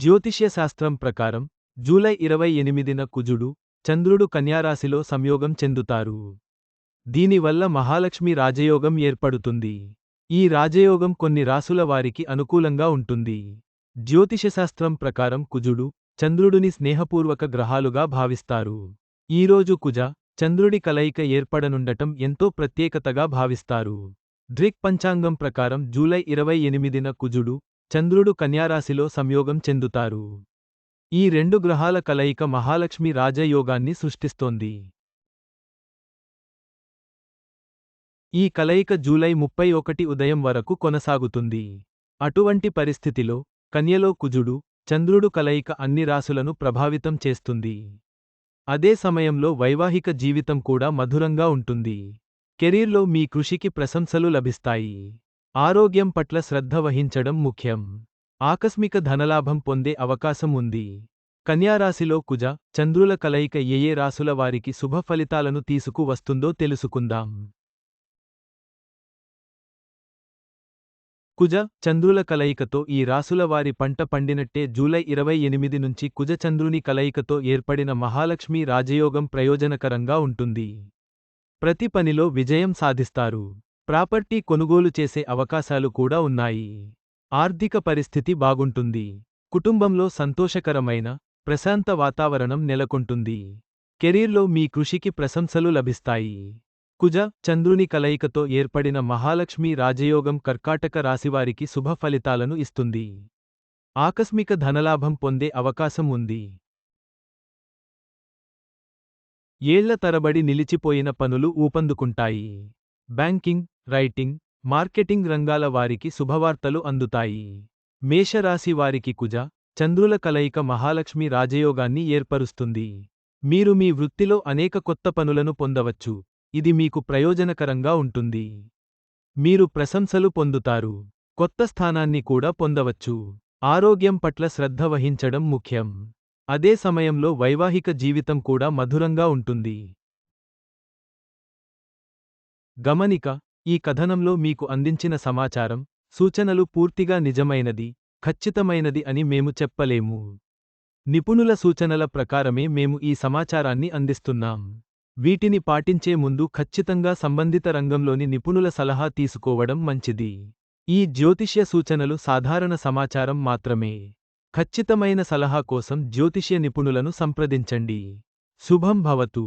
జ్యోతిష్యశాస్త్రం ప్రకారం జూలై ఇరవై ఎనిమిదిన కుజుడు చంద్రుడు కన్యారాశిలో సంయోగం చెందుతారు. దీనివల్ల మహాలక్ష్మి రాజయోగం ఏర్పడుతుంది. ఈ రాజయోగం కొన్ని రాసుల వారికి అనుకూలంగా ఉంటుంది. జ్యోతిషశాస్త్రం ప్రకారం కుజుడు చంద్రుడిని స్నేహపూర్వక గ్రహాలుగా భావిస్తారు. ఈరోజు కుజ చంద్రుడి కలయిక ఏర్పడనుండటం ఎంతో ప్రత్యేకతగా భావిస్తారు. డ్రిక్ పంచాంగం ప్రకారం జూలై ఇరవై ఎనిమిదిన కుజుడు చంద్రుడు కన్యారాశిలో సంయోగం చెందుతారు. ఈ రెండు గ్రహాల కలయిక మహాలక్ష్మి రాజయోగాన్ని సృష్టిస్తోంది. ఈ కలయిక జూలై ముప్పై ఒకటి ఉదయం వరకు కొనసాగుతుంది. అటువంటి పరిస్థితిలో కన్యలో కుజుడు చంద్రుడు కలయిక అన్ని రాసులను ప్రభావితం చేస్తుంది. అదే సమయంలో వైవాహిక జీవితం కూడా మధురంగా ఉంటుంది. కెరీర్లో మీ కృషికి ప్రశంసలు లభిస్తాయి. ఆరోగ్యం పట్ల శ్రద్ధ వహించడం ముఖ్యం. ఆకస్మిక ధనలాభం పొందే అవకాశం ఉంది. కన్యారాశిలో కుజ చంద్రుల కలయిక ఏయే ఏ రాసుల వారికి శుభ ఫలితాలను తీసుకువస్తుందో తెలుసుకుందాం. కుజ చంద్రుల కలయికతో ఈ రాసుల వారి పంట పండినట్టే జూలై ఇరవై ఎనిమిది నుంచి కుజ చంద్రుని కలయికతో ఏర్పడిన మహాలక్ష్మి రాజయోగం ప్రయోజనకరంగా ఉంటుంది. ప్రతి పనిలో విజయం సాధిస్తారు. ప్రాపర్టీ కొనుగోలు చేసే అవకాశాలు కూడా ఉన్నాయి. ఆర్థిక పరిస్థితి బాగుంటుంది. కుటుంబంలో సంతోషకరమైన ప్రశాంత వాతావరణం నెలకొంటుంది. కెరీర్లో మీ కృషికి ప్రశంసలు లభిస్తాయి. కుజ చంద్రుని కలయికతో ఏర్పడిన మహాలక్ష్మి రాజయోగం కర్కాటక రాశివారికి శుభ ఫలితాలను ఇస్తుంది. ఆకస్మిక ధనలాభం పొందే అవకాశం ఉంది. ఏళ్ళ తరబడి నిలిచిపోయిన పనులు ఊపందుకుంటాయి. బ్యాంకింగ్ రైటింగ్ మార్కెటింగ్ రంగాల వారికి శుభవార్తలు అందుతాయి. మేషరాశి వారికి కుజ చంద్రుల కలయిక మహాలక్ష్మి రాజయోగాన్ని ఏర్పరుస్తుంది. మీరు మీ వృత్తిలో అనేక కొత్త పనులను పొందవచ్చు. ఇది మీకు ప్రయోజనకరంగా ఉంటుంది. మీరు ప్రశంసలు పొందుతారు. కొత్త స్థానాన్ని కూడా పొందవచ్చు. ఆరోగ్యం పట్ల శ్రద్ధ వహించడం ముఖ్యం. అదే సమయంలో వైవాహిక జీవితం కూడా మధురంగా ఉంటుంది. గమనిక ఈ కథనంలో మీకు అందించిన సమాచారం సూచనలు పూర్తిగా నిజమైనది ఖచ్చితమైనది అని మేము చెప్పలేము. నిపుణుల సూచనల ప్రకారమే మేము ఈ సమాచారాన్ని అందిస్తున్నాం. వీటిని పాటించే ముందు ఖచ్చితంగా సంబంధిత రంగంలోని నిపుణుల సలహా తీసుకోవడం మంచిది. ఈ జ్యోతిష్య సూచనలు సాధారణ సమాచారం మాత్రమే. ఖచ్చితమైన సలహా కోసం జ్యోతిష్య నిపుణులను సంప్రదించండి. శుభం భవతు.